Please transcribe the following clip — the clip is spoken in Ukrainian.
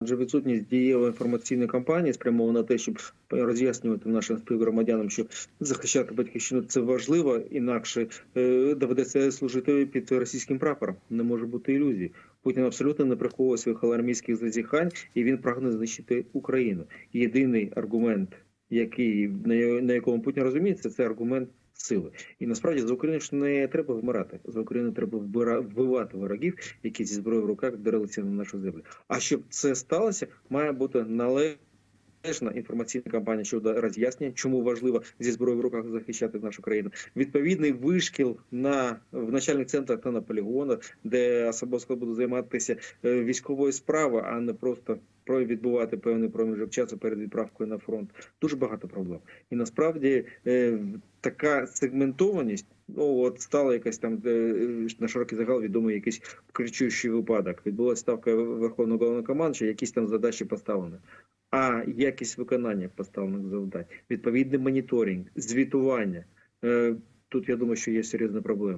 Адже відсутність дієвої інформаційної кампанії спрямована на те, щоб роз'яснювати нашим співгромадянам, що захищати батьківщину це важливо, інакше е, доведеться служити під російським прапором. Не може бути ілюзій. Путін абсолютно не приховує своїх алармійських зазіхань, і він прагне знищити Україну. Єдиний аргумент, який на якому Путін розуміється, це аргумент сили. І насправді за Україну ж не треба вмирати. За Україну треба вбивати ворогів, які зі зброєю в руках вдарилися на нашу землю. А щоб це сталося, має бути належна інформаційна кампанія щодо роз'яснення, чому важливо зі зброєю в руках захищати нашу країну. Відповідний вишкіл на в начальних центрах та на полігонах, де особисто буде займатися е, військовою справою, а не просто про відбувати певний проміжок часу перед відправкою на фронт. Дуже багато проблем. І насправді е, така сегментованість. Ну от стала якась там е, на широкий загал відомий якийсь кричущий випадок. Відбулася ставка верховного головнокомандуюча, якісь там задачі поставлені. А якість виконання поставлених завдань, відповідний моніторинг, звітування. Е, Тут я думаю, що є серйозна проблема.